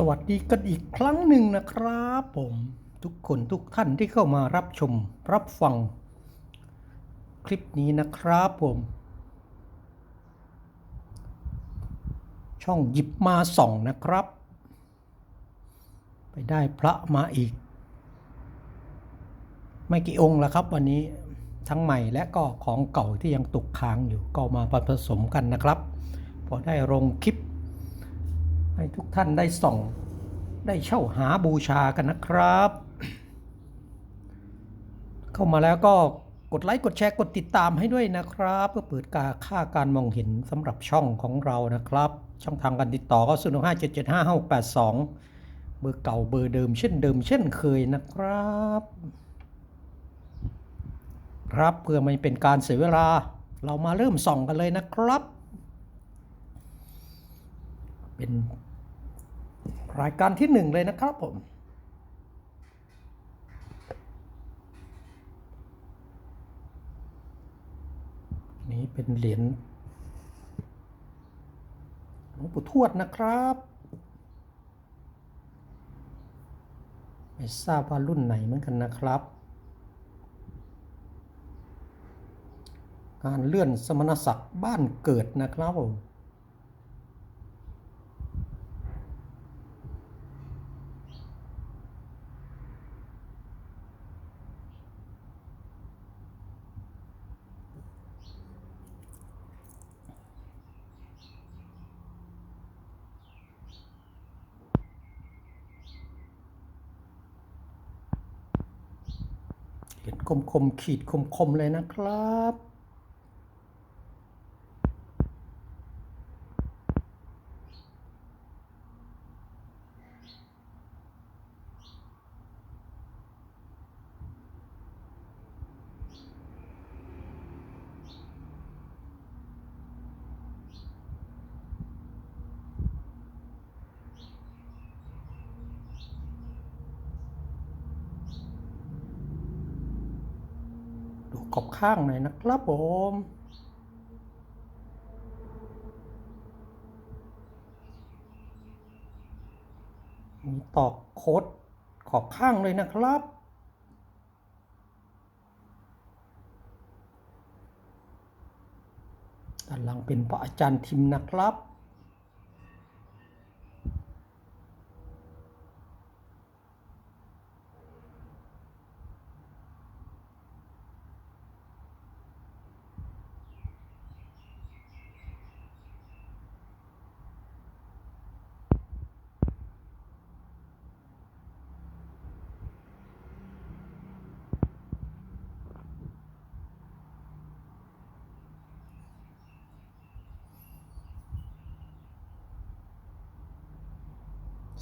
สวัสดีกันอีกครั้งหนึ่งนะครับผมทุกคนทุกท่านที่เข้ามารับชมรับฟัง คลิปนี้นะครับผม ช่องหยิบมาส่องนะครับ ไปได้พระมาอีก ไม่กี่องค์แล้วครับวันนี้ทั้งใหม่และก็ของเก่าที่ยังตกค้างอยู่ก็มาผสมกันนะครับ พอได้ลงคลิป ให้ทุกท่านได้ส่อง ได้เช่าหาบูชากันนะครับ เข้ามาแล้วก็กดไลค์กดแชร์กดติดตามให้ด้วยนะครับ เพื่อเปิดการค่าการมองเห็นสำหรับช่องของเรานะครับ ช่องทางการติดต่อก็0 5 7 7 5 6 8 2เบอร์เก่าเบอร์เดิมเช่นเดิมเช่นเคยนะครับครับเพื่อไม่เป็นการเสียเวลาเรามาเริ่มส่องกันเลยนะครับ เป็น รายการที่หนึ่งเลยนะครับผม นี้เป็นเหรียญหลวงปู่ทวดนะครับ ไม่ทราบว่ารุ่นไหนเหมือนกันนะครับการเลื่อนสมณศักดิ์บ้านเกิดนะครับผม เห็น คมคมๆขีดคมคมๆเลยนะครับ ดูข อบข้างหน่อยนะครับผมมีตอกโคดขอบข้างเลยนะครับ ด้านหลังเป็นพระอาจารย์ทิมนะครับ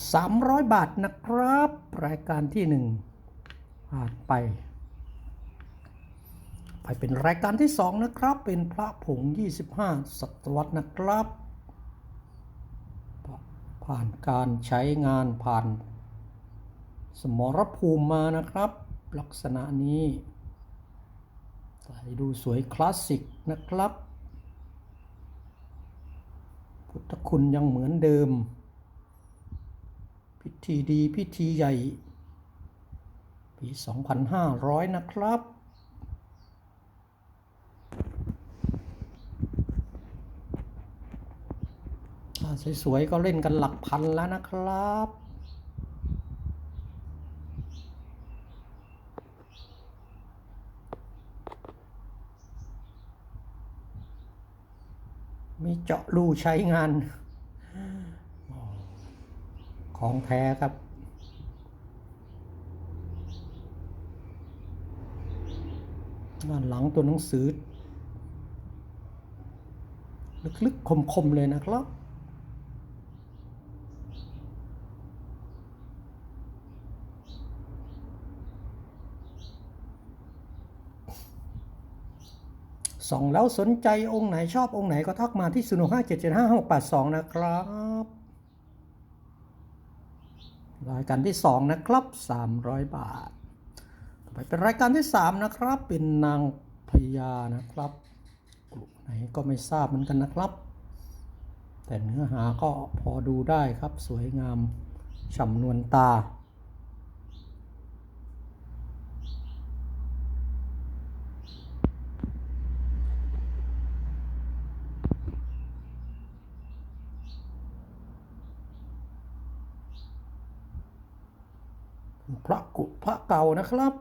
300 บาทนะครับ รายการที่หนึ่งผ่านไป ไปเป็นรายการที่สองนะครับ เป็นพระผง 25 ศตวรรษนะครับ ผ่านการใช้งานผ่านสมรภูมิมานะครับ ลักษณะนี้ใส่ดูสวยคลาสสิกนะครับ พุทธคุณยังเหมือนเดิม พิธีดีพิธีใหญ่ ปี 2,500 นะครับ สวยๆ ก็เล่นกันหลักพันแล้วนะครับมีเจาะรูใช้งาน ของแท้ครับ ด้านหลังตัวหนังสือ ลึกๆ คม ๆ เลยนะครับส่องแล้วสนใจองค์ไหนชอบองค์ไหนก็ทักมาที่0 5 7 7 5 6 8 2 นะครับ รายการที่ 2 นะครับ 300 บาท ต่อไปเป็นรายการที่ 3 นะครับ เป็นนางพญานะครับ กลุ่มไหนก็ไม่ทราบเหมือนกันนะครับ แต่เนื้อหาก็พอดูได้ครับ สวยงามฉ่ำนวลตา พระกุพระ เต่านะครับ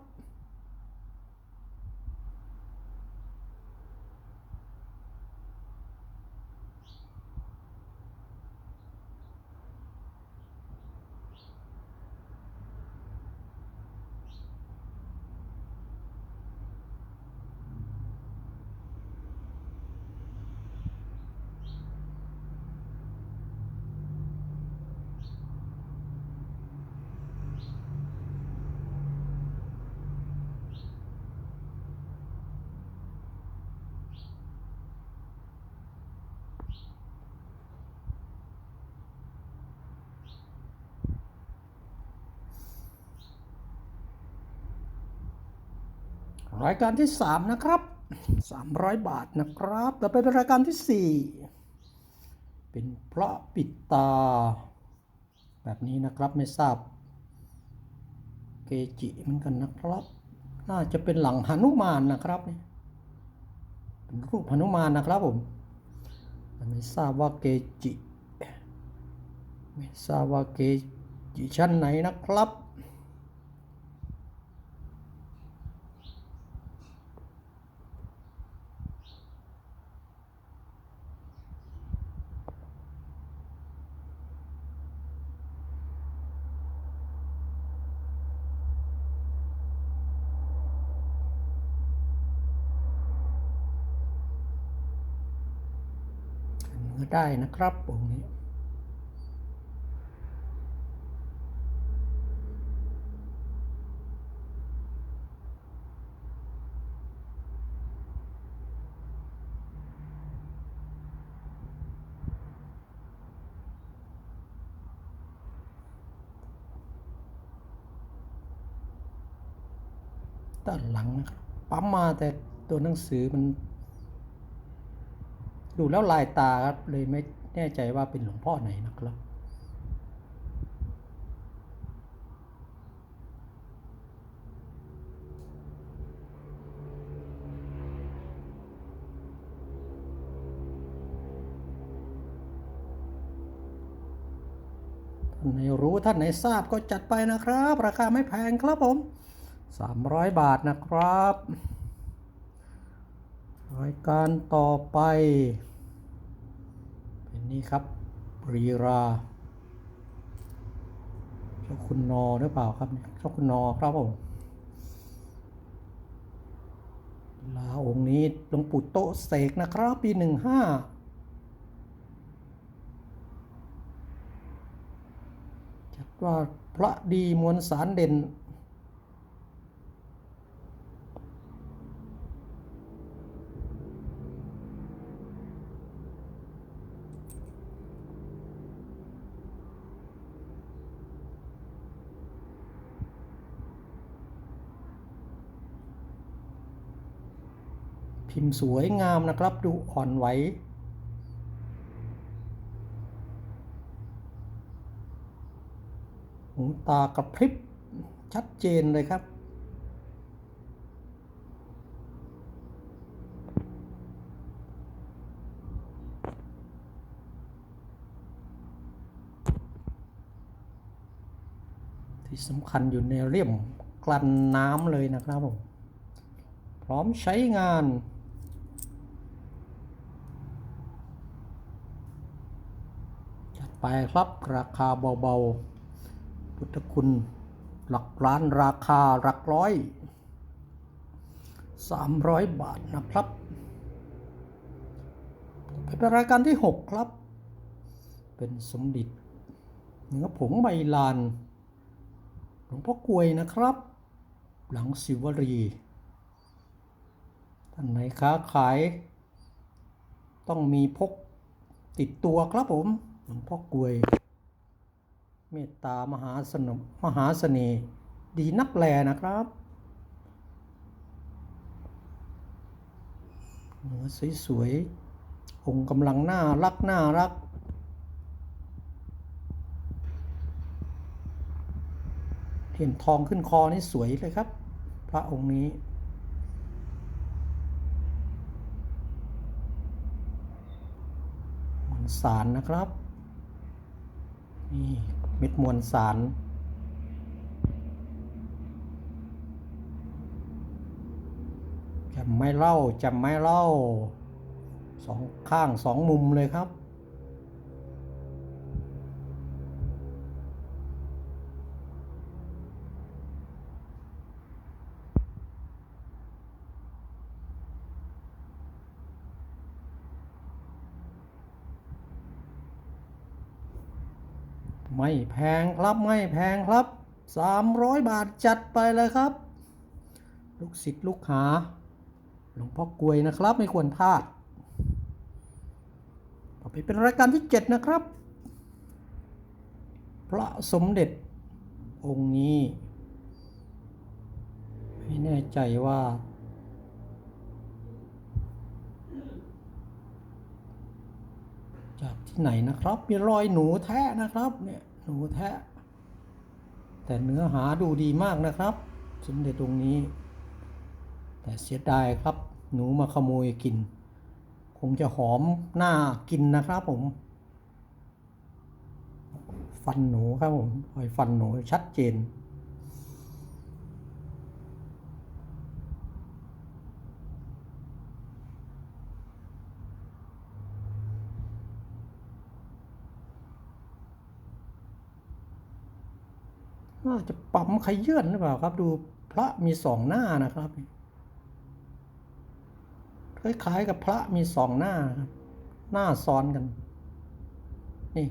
รายการที่ 3 นะครับ 300 บาทนะครับต่อไปเป็นรายการที่ 4 เป็นเพระปิดตา แบบนี้นะครับไม่ทราบ เกจิเหมือนกันนะครับ น่าจะเป็นหลังหนุมานนะครับเป็นรูปหนุมานนะครับผมไม่ทราบว่าเกจิ ไม่ทราบว่าเกจิชั้นไหนนะครับ เนื้อ ได้นะครับองค์นี้ด้านหลังนะครับปั๊มมาแต่ตัวหนังสือมัน ดูแล้วลายตาครับเลยไม่แน่ใจว่าเป็นหลวงพ่อไหนนะครับ ท่านไหนรู้ท่านไหนทราบก็จัดไปนะครับ ราคาไม่แพงครับผม 300 บาทนะครับ รายการต่อไป นี่ครับรีราเจ้าคุณนอหรือเปล่าครับเจ้าคุณนอครับผมลาองค์นี้หลวงปู่โตเสกนะครับ ปีหนึ่งห้าจัดว่าพระดีมวลสารเด่น พิมพ์ สวยงามนะครับ ดูอ่อนไหวหูตากระพริบชัดเจนเลยครับ ที่สำคัญอยู่ในเลี่ยมกลั่นน้ำเลยนะครับผม พร้อมใช้งาน จัด ไปครับราคาเบาๆ พุทธคุณหลักล้านราคาหลักร้อย 300 บาทนะครับเป็นรายการที่ 6 ครับ เป็นสมเด็จเนื้อผงใบลาน หลวงพ่อกลวยนะครับ หลังสิวรี ท่านไหนค้าขาย ต้องมีพกติดตัวครับผม หลวงพ่อกลวย เมตตามหาสนมมหาเสน่ห์ดีนักแลนะครับเนื้อสวยๆองค์กำลังน่ารักน่ารักเห็นทองขึ้นคอนี่สวยเลยครับ พระองค์นี้มวลสารนะครับ นี่เม็ดมวลสาร จำไม่เล่าจำไม่เล่าสองข้างสองมุมเลยครับ ไม่แพงครับไม่แพงครับ 300 บาทจัดไปเลยครับ ลูกศิษย์ลูกหา หลวงพ่อกลวยนะครับไม่ควรพลาดต่อไปเป็นรายการที่ 7 นะครับ พระสมเด็จองค์นี้ ไม่แน่ใจว่าจากที่ไหนนะครับ มีรอยหนูแทะนะครับเนี่ย หนูแทะ แต่เนื้อหาดูดีมากนะครับ สมเด็จตรงนี้ แต่เสียดายครับ หนูมาขโมยกิน คงจะหอมหน้ากินนะครับผม ฟันหนูครับผมรอยฟันหนูชัดเจน น่าจะปั๊มขยื่นหรือเปล่าครับ ดูพระมีสองหน้านะครับคล้ายๆกับพระมีสองหน้าครับ หน้าซ้อนกัน นี่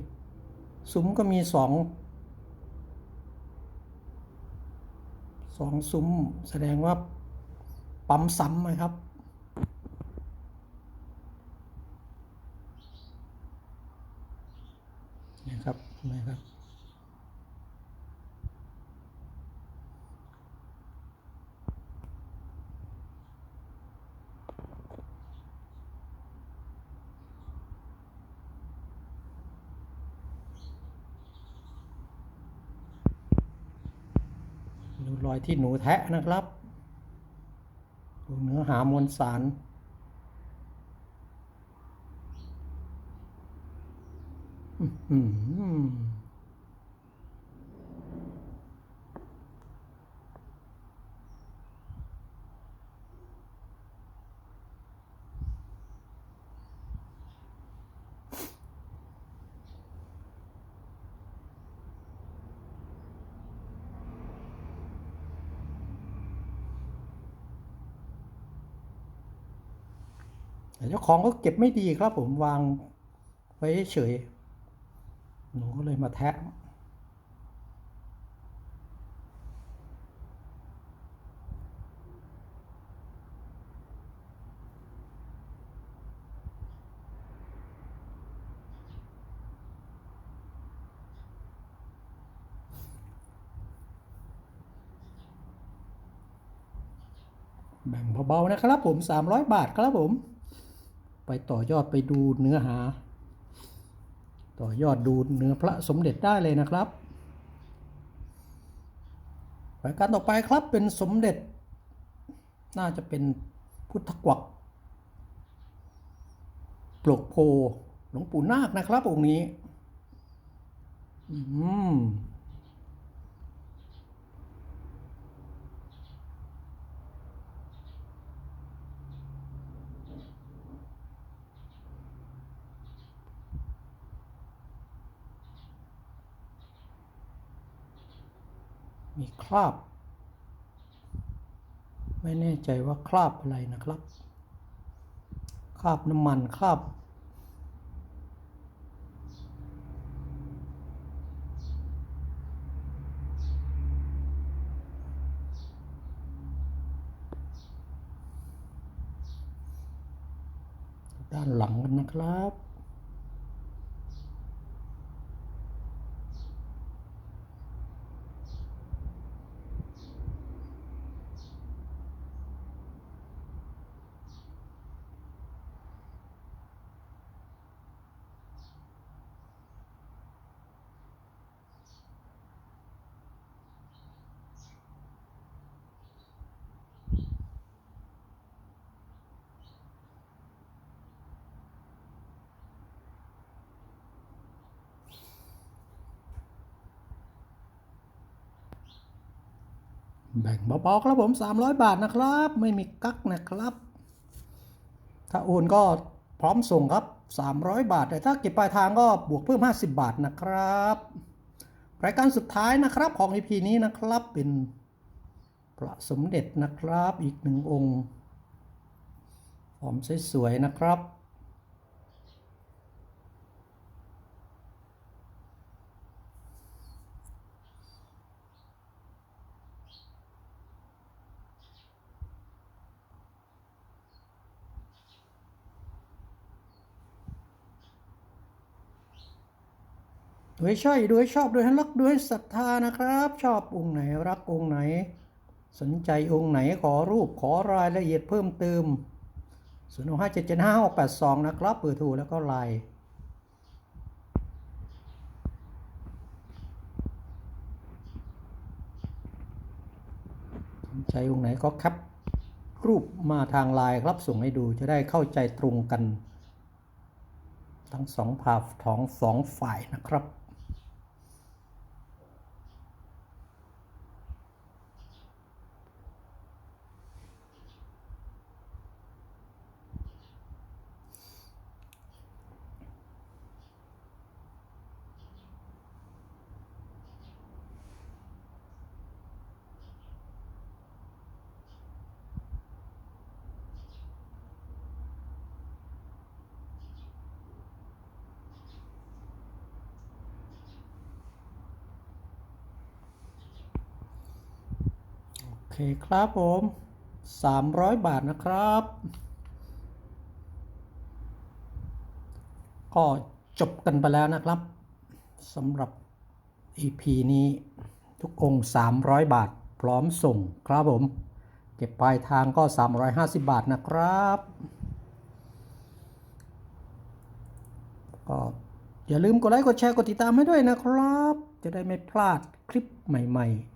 ซุ้มก็มีสองสองซุ้มแสดงว่าปั๊มซ้ำนะครับนะครับนะครับ ดูร อยที่หนูแทะนะครับดูเนื้อหามวลสารอืม ของก็เก็บไม่ดีครับผมวางไว้เฉย หนูก็เลยมาแทะแบ่งเบาๆนะครับผม 300 บาทครับผม ไปต่อยอดไปดูเนื้อหา ต่อยอดดูเนื้อพระสมเด็จได้เลยนะครับรายการต่อไปครับเป็นสมเด็จ น่าจะเป็นพุทธกวักปลกโพหลวงปู่นาคนะครับองค์นี้ อืม มีคราบ ไม่แน่ใจว่าคราบอะไรนะครับ คราบน้ำมันคราบ ด้านหลังกันนะครับ อ แบ่งเบาๆครับผม 300 บาทนะครับ ไม่มีกักนะครับ ถ้าโอนก็พร้อมส่งครับ 300 บาท แต่ถ้าเก็บปลายทางก็บวกเพิ่ม 50 บาทนะครับ รายการสุดท้ายนะครับของ EP นี้นะครับเป็นพระสมเด็จนะครับอีกหนึ่งองค์ ฟอร์มสวยๆนะครับ ดูให้ใช่ดูให้ชอบดูให้รักดูให้ศรัทธานะครับ ชอบองค์ไหนรักองค์ไหน สนใจองค์ไหนขอรูปขอรายละเอียดเพิ่มเติม0 6 5 7 7 5 6 8 2นะครับเบอร์โทรแล้วก็ไลน์สนใจองค์ไหนก็ครับรูปมาทางไลน์ครับส่งให้ดูจะได้เข้าใจตรงกัน ทั้งสองภาพท้องสองฝ่ายนะครับ ครับผม 300 บาทนะครับ ก็จบกันไปแล้วนะครับสำหรับ EP นี้ทุกองค์ 300 บาทพร้อมส่งครับผม เก็บปลายทางก็ 350 บาทนะครับ ก็อย่าลืมกดไลค์ กดแชร์ กดติดตามให้ด้วยนะครับ จะได้ไม่พลาดคลิปใหม่ ๆ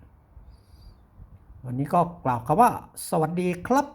วันนี้ก็กล่าวคำว่า สวัสดีครับ